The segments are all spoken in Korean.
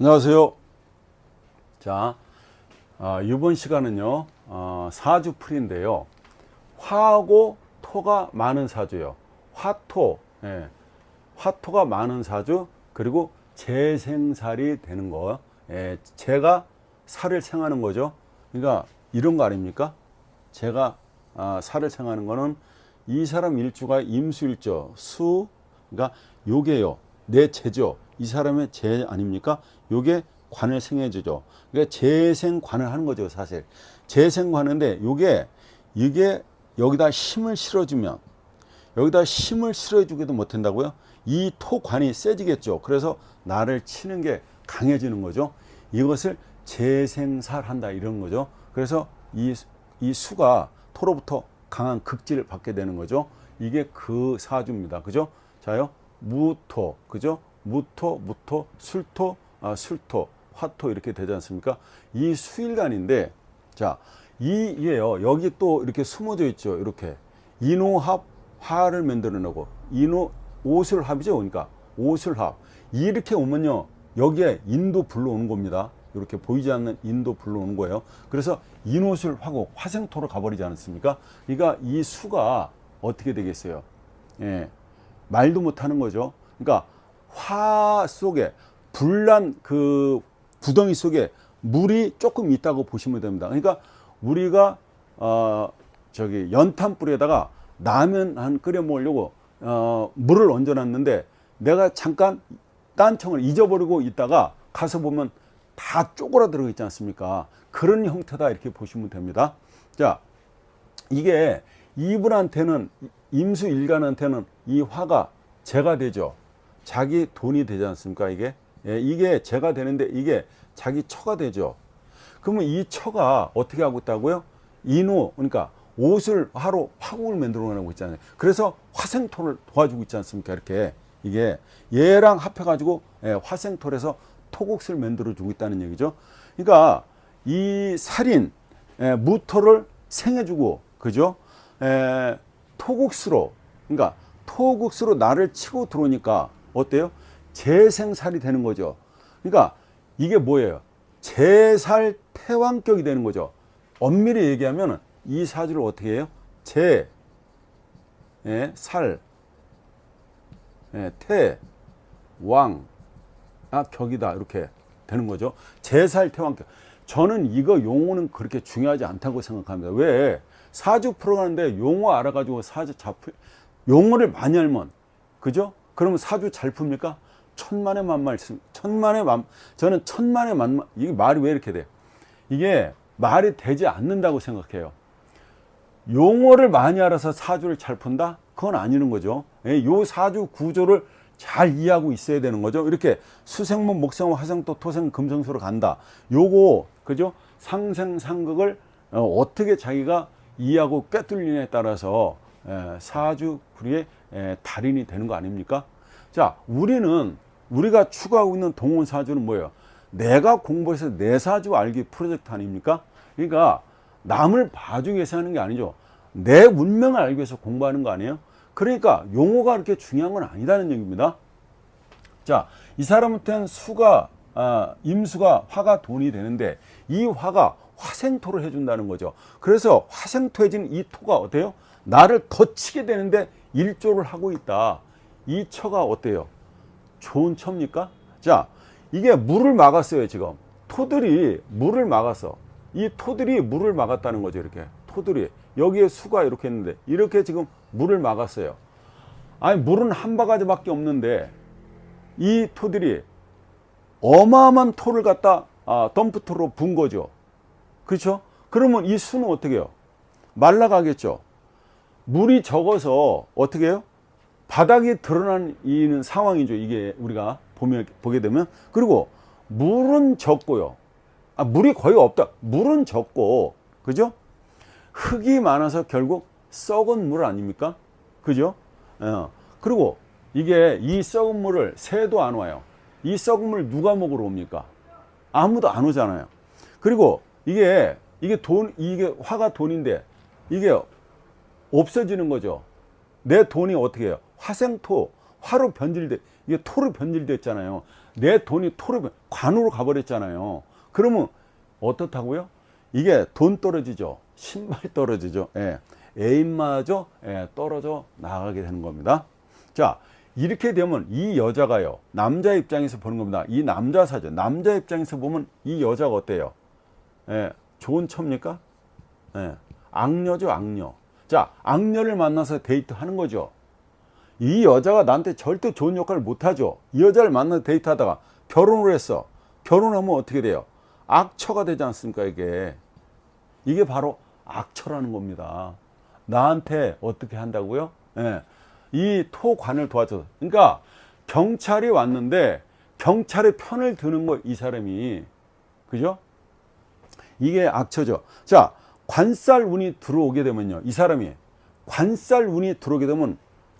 안녕하세요. 자, 아, 이번 시간은요, 어, 사주 풀인데요. 화하고 토가 많은 사주요. 화토, 예, 화토가 많은 사주, 그리고 재생살이 되는 거. 예, 제가 살을 생하는 거죠. 그러니까 이런 거 아닙니까? 제가 아, 살을 생하는 거는 이 사람 일주가 임수일조, 수, 그러니까 요게요. 내 재죠. 이 사람의 재 아닙니까? 요게 관을 생해주죠. 그러니까 재생관을 하는 거죠, 사실. 재생관인데 요게 이게 여기다 힘을 실어주면 여기다 힘을 실어주기도 못한다고요? 이 토관이 세지겠죠. 그래서 나를 치는 게 강해지는 거죠. 이것을 재생살한다 이런 거죠. 그래서 이, 이 수가 토로부터 강한 극지를 받게 되는 거죠. 이게 그 사주입니다. 그죠? 자요. 무토, 그죠? 무토, 무토, 술토, 아, 술토, 화토 이렇게 되지 않습니까? 이 수일간인데, 자, 이, 이에요. 여기 또 이렇게 숨어져 있죠. 이렇게. 인호합, 화를 만들어내고, 인호, 오술합이죠. 그러니까, 오술합. 이렇게 오면요. 여기에 인도 불러오는 겁니다. 이렇게 보이지 않는 인도 불러오는 거예요. 그래서 인옷을 하고 화생토로 가버리지 않습니까? 그러니까 이 수가 어떻게 되겠어요? 예, 말도 못하는 거죠. 그러니까 화 속에 불난 그 구덩이 속에 물이 조금 있다고 보시면 됩니다. 그러니까 우리가 어 저기 연탄불에다가 라면 한 끓여 먹으려고 어 물을 얹어 놨는데 내가 잠깐 딴청을 잊어버리고 있다가 가서 보면 다 쪼그라들어 있지 않습니까? 그런 형태다 이렇게 보시면 됩니다. 자, 이게 이분한테는 임수 일간한테는 이 화가 재가 되죠. 자기 돈이 되지 않습니까? 이게 예, 이게 재가 되는데 이게 자기 처가 되죠. 그러면 이 처가 어떻게 하고 있다고요? 인호 그러니까 옷을 하러 화국을 만들어 가고 있잖아요. 그래서 화생토를 도와주고 있지 않습니까? 이렇게 이게 얘랑 합해가지고 예, 화생토에서 토국을 만들어 주고 있다는 얘기죠. 그러니까 이 살인 예, 무토를 생해주고 그죠? 에, 토국수로 그러니까 토국수로 나를 치고 들어오니까 어때요? 재생살이 되는 거죠. 그러니까 이게 뭐예요? 재살 태왕격이 되는 거죠. 엄밀히 얘기하면 이 사주를 어떻게 해요? 재, 예, 살, 예, 태, 왕, 아, 격이다. 이렇게 되는 거죠. 재살 태왕격. 저는 이거 용어는 그렇게 중요하지 않다고 생각합니다. 왜? 사주 풀어가는데 용어 알아가지고 사주 잡 용어를 많이 알면, 그죠? 그러면 사주 잘 풉니까? 천만의 만말, 천만의 만, 저는 천만의 만말, 이게 말이 왜 이렇게 돼요? 이게 말이 되지 않는다고 생각해요. 용어를 많이 알아서 사주를 잘 푼다? 그건 아니는 거죠. 예, 요 사주 구조를 잘 이해하고 있어야 되는 거죠. 이렇게 수생목, 목생목, 화생토, 토생, 금성수로 간다. 요거, 그죠? 상생 상극을 어, 어떻게 자기가 이해하고 꿰뚫리냐에 따라서 에, 사주 구리의 에, 달인이 되는 거 아닙니까? 자, 우리는 우리가 추구하고 있는 동원 사주는 뭐예요? 내가 공부해서 내 사주 알기 프로젝트 아닙니까? 그러니까 남을 봐주기 위해서 하는 게 아니죠. 내 운명을 알기 위해서 공부하는 거 아니에요? 그러니까 용어가 그렇게 중요한 건 아니다는 얘기입니다. 자, 이 사람한테는 수가 아, 임수가 화가 돈이 되는데 이 화가 화생토를 해준다는 거죠. 그래서 화생토해진 이 토가 어때요? 나를 더 치게 되는데 일조를 하고 있다. 이 처가 어때요? 좋은 처입니까? 자, 이게 물을 막았어요, 지금. 토들이 물을 막았어. 이 토들이 물을 막았다는 거죠, 이렇게. 토들이. 여기에 수가 이렇게 했는데, 이렇게 지금 물을 막았어요. 아니, 물은 한 바가지밖에 없는데, 이 토들이 어마어마한 토를 갖다 아, 덤프토로 분 거죠. 그렇죠? 그러면 이 수는 어떻게 해요? 말라가겠죠. 물이 적어서 어떻게 해요? 바닥이 드러나는 상황이죠. 이게 우리가 보면 보게 되면 그리고 물은 적고요. 아, 물이 거의 없다. 물은 적고 그죠? 흙이 많아서 결국 썩은 물 아닙니까? 그죠? 어. 그리고 이게 이 썩은 물을 새도 안 와요. 이물 누가 먹으러 옵니까? 아무도 안 오잖아요. 그리고 이게 이게 돈 이게 화가 돈인데 이게 없어지는 거죠. 내 돈이 어떻게 해요? 화생토 화로 변질돼 이게 토로 변질됐잖아요. 내 돈이 토로 변- 관으로 가버렸잖아요. 그러면 어떻다고요? 이게 돈 떨어지죠. 신발 떨어지죠. 예. 애인마저 예, 떨어져 나가게 되는 겁니다. 자, 이렇게 되면 이 여자가요. 남자 입장에서 보는 겁니다. 이 남자 사죠. 남자 입장에서 보면 이 여자가 어때요? 예, 좋은 첩니까? 예, 악녀죠, 악녀. 자, 악녀를 만나서 데이트 하는 거죠. 이 여자가 나한테 절대 좋은 역할을 못 하죠. 이 여자를 만나서 데이트 하다가 결혼을 했어. 결혼하면 어떻게 돼요? 악처가 되지 않습니까, 이게? 이게 바로 악처라는 겁니다. 나한테 어떻게 한다고요? 예. 이 토관을 도와줘. 그러니까 경찰이 왔는데 경찰의 편을 드는 거 이 사람이 그죠? 이게 악처죠. 자, 관살 운이 들어오게 되면요. 이 사람이 관살 운이 들어오게 되면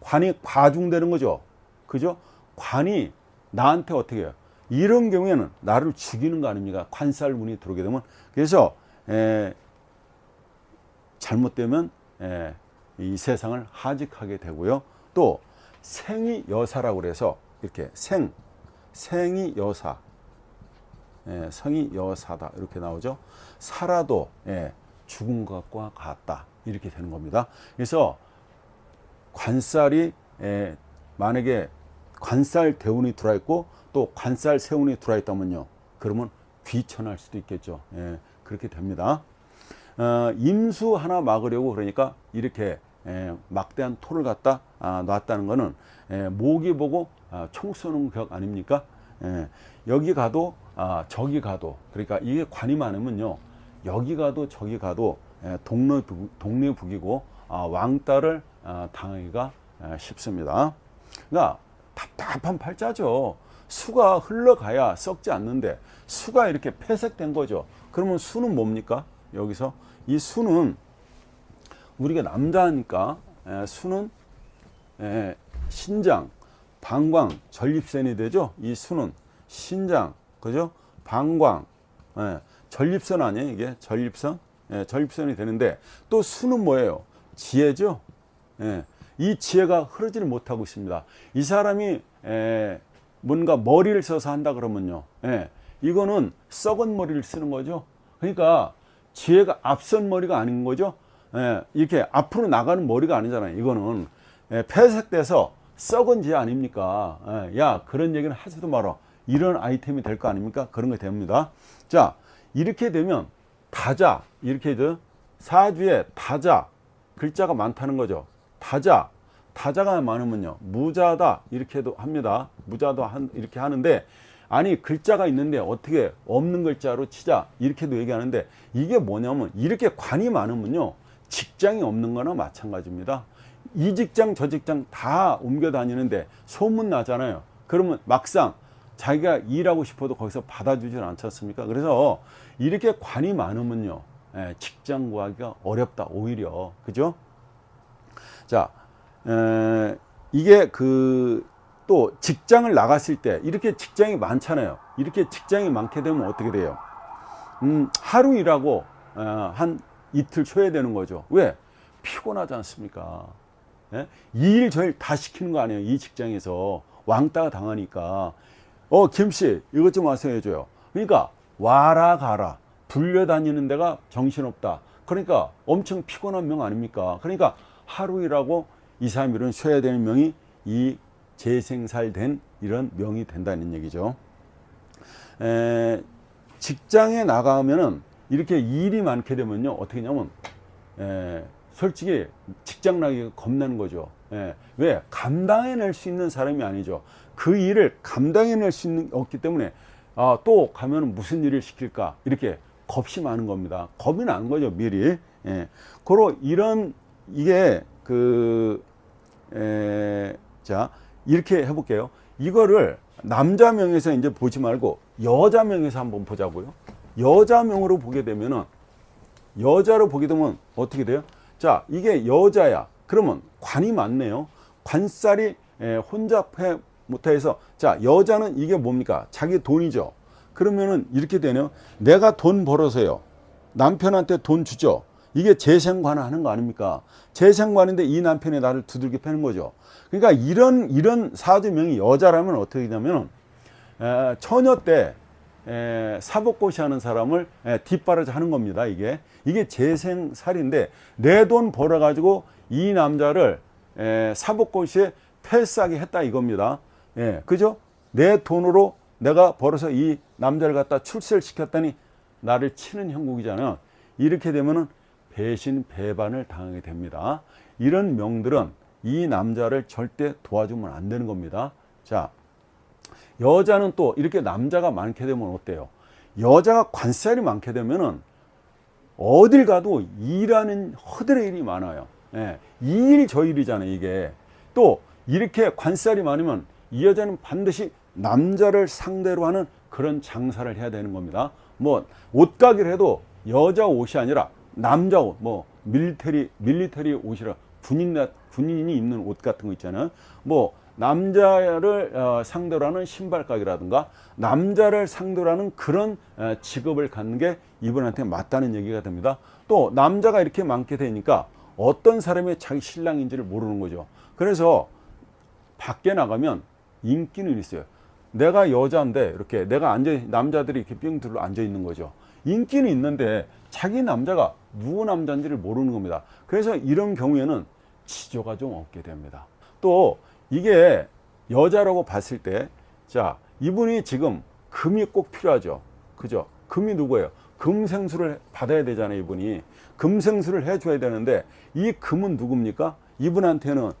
관이 과중되는 거죠. 그죠? 관이 나한테 어떻게 해요? 이런 경우에는 나를 죽이는 거 아닙니까? 관살 운이 들어오게 되면. 그래서 에, 잘못되면 에, 이 세상을 하직하게 되고요. 또 생이 여사라고 그래서 이렇게 생, 생이 여사. 예, 성이 여사다 이렇게 나오죠. 살아도 예, 죽은 것과 같다 이렇게 되는 겁니다. 그래서 관살이 예, 만약에 관살 대운이 들어와 있고 또 관살 세운이 들어와 있다면요. 그러면 귀천할 수도 있겠죠. 예, 그렇게 됩니다. 어, 임수 하나 막으려고 그러니까 이렇게 예, 막대한 토를 갖다 아, 놨다는 거는 예, 모기 보고 아, 총 쏘는 격 아닙니까? 예, 여기 가도 아, 저기 가도 그러니까 이게 관이 많으면요 여기 가도 저기 가도 예, 동네 동네 북이고 아, 왕따를 아, 당하기가 아, 쉽습니다. 그러니까 답답한 팔자죠. 수가 흘러가야 썩지 않는데 수가 이렇게 폐색된 거죠. 그러면 수는 뭡니까? 여기서 이 수는 우리가 남자니까 에, 수는 에, 신장, 방광, 전립선이 되죠. 이 수는 신장, 그죠? 방광, 예, 전립선 아니에요 이게 전립선, 예, 전립선이 되는데 또 수는 뭐예요? 지혜죠. 예, 이 지혜가 흐르지를 못하고 있습니다. 이 사람이 에, 뭔가 머리를 써서 한다 그러면요, 예, 이거는 썩은 머리를 쓰는 거죠. 그러니까 지혜가 앞선 머리가 아닌 거죠. 예, 이렇게 앞으로 나가는 머리가 아니잖아요. 이거는 예, 폐색돼서 썩은 지혜 아닙니까? 예, 야 그런 얘기는 하지도 마라. 이런 아이템이 될 거 아닙니까? 그런 게 됩니다. 자 이렇게 되면 다자 이렇게 돼 사주에 다자 글자가 많다는 거죠. 다자 다자가 많으면요 무자다 이렇게도 합니다. 무자도 한, 이렇게 하는데 아니 글자가 있는데 어떻게 없는 글자로 치자 이렇게도 얘기하는데 이게 뭐냐면 이렇게 관이 많으면요 직장이 없는 거나 마찬가지입니다. 이 직장 저 직장 다 옮겨 다니는데 소문 나잖아요. 그러면 막상 자기가 일하고 싶어도 거기서 받아주질 않지 않습니까? 그래서 이렇게 관이 많으면요 예, 직장 구하기가 어렵다 오히려 그죠? 자 에, 이게 그 또 직장을 나갔을 때 이렇게 직장이 많잖아요. 이렇게 직장이 많게 되면 어떻게 돼요? 음, 하루 일하고 어, 한 이틀 쉬어야 되는 거죠. 왜? 피곤하지 않습니까? 예? 이일 저일 다 시키는 거 아니에요. 이 직장에서 왕따가 당하니까 어 김씨 이것 좀 와서 해줘요. 그러니까 와라 가라 불려다니는 데가 정신없다. 그러니까 엄청 피곤한 명 아닙니까? 그러니까 하루 일하고 2, 3일은 쉬어야 되는 명이 이 재생살 된 이런 명이 된다는 얘기죠. 에, 직장에 나가면은 이렇게 일이 많게 되면요 어떻게 냐면 에, 솔직히 직장 나기가 겁나는 거죠. 예. 왜 감당해낼 수 있는 사람이 아니죠. 그 일을 감당해낼 수 있는 없기 때문에 아, 또 가면 무슨 일을 시킬까 이렇게 겁이 많은 겁니다. 겁이 난 거죠 미리. 예. 고로 이런 이게 그 에, 자 이렇게 해볼게요. 이거를 남자 명에서 이제 보지 말고 여자 명에서 한번 보자고요. 여자 명으로 보게 되면은 여자로 보게 되면 어떻게 돼요? 자, 이게 여자야. 그러면 관이 많네요. 관살이 에, 혼잡해 못해서 자, 여자는 이게 뭡니까? 자기 돈이죠. 그러면은 이렇게 되네요. 내가 돈 벌어서요. 남편한테 돈 주죠. 이게 재생관 하는 거 아닙니까? 재생관인데 이 남편이 나를 두들겨 패는 거죠. 그러니까 이런 이런 사주명이 여자라면 어떻게 되냐면 에, 처녀 때 에, 사법고시 하는 사람을 에, 뒷바라지 하는 겁니다. 이게 이게 재생살인데 내 돈 벌어 가지고 이 남자를 에, 사법고시에 패스하게 했다 이겁니다. 예, 그죠? 내 돈으로 내가 벌어서 이 남자를 갖다 출세를 시켰더니 나를 치는 형국이잖아요. 이렇게 되면은 배신 배반을 당하게 됩니다. 이런 명들은 이 남자를 절대 도와주면 안 되는 겁니다. 자, 여자는 또 이렇게 남자가 많게 되면 어때요? 여자가 관살이 많게 되면은 어딜 가도 일하는 허들의 일이 많아요. 예, 이일 저 일이잖아요, 이게. 또 이렇게 관살이 많으면 이 여자는 반드시 남자를 상대로 하는 그런 장사를 해야 되는 겁니다. 뭐 옷가게를 해도 여자 옷이 아니라 남자 옷, 뭐 밀리터리 밀리터리 옷이라 군인 군인이 입는 옷 같은 거 있잖아요. 뭐 남자를 어, 상대로 하는 신발 가게라든가 남자를 상대로 하는 그런 어, 직업을 갖는 게 이분한테 맞다는 얘기가 됩니다. 또 남자가 이렇게 많게 되니까 어떤 사람이 자기 신랑인지를 모르는 거죠. 그래서 밖에 나가면 인기는 있어요. 내가 여자인데 이렇게 내가 앉아 남자들이 이렇게 삥 둘러 앉아 있는 거죠. 인기는 있는데 자기 남자가 누구 남자인지를 모르는 겁니다. 그래서 이런 경우에는 치조가 좀 없게 됩니다. 또 이게 여자라고 봤을 때, 자, 이분이 지금 금이 꼭 필요하죠. 그죠? 금이 누구예요? 금생수를 받아야 되잖아요, 이분이. 금생수를 해줘야 되는데, 이 금은 누굽니까? 이분한테는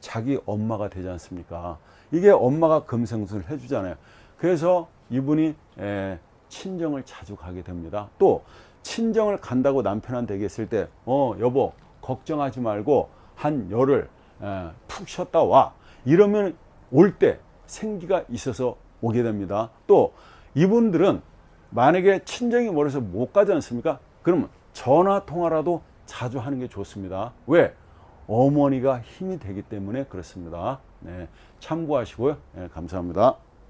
자기 엄마가 되지 않습니까? 이게 엄마가 금생수를 해주잖아요. 그래서 이분이 에, 친정을 자주 가게 됩니다. 또 친정을 간다고 남편한테 얘기했을 때, 어 여보 걱정하지 말고 한 열흘 에, 푹 쉬었다 와. 이러면 올 때 생기가 있어서 오게 됩니다. 또 이분들은 만약에 친정이 멀어서 못 가지 않습니까? 그러면 전화 통화라도 자주 하는 게 좋습니다. 왜? 어머니가 힘이 되기 때문에 그렇습니다. 네, 참고하시고요. 네, 감사합니다.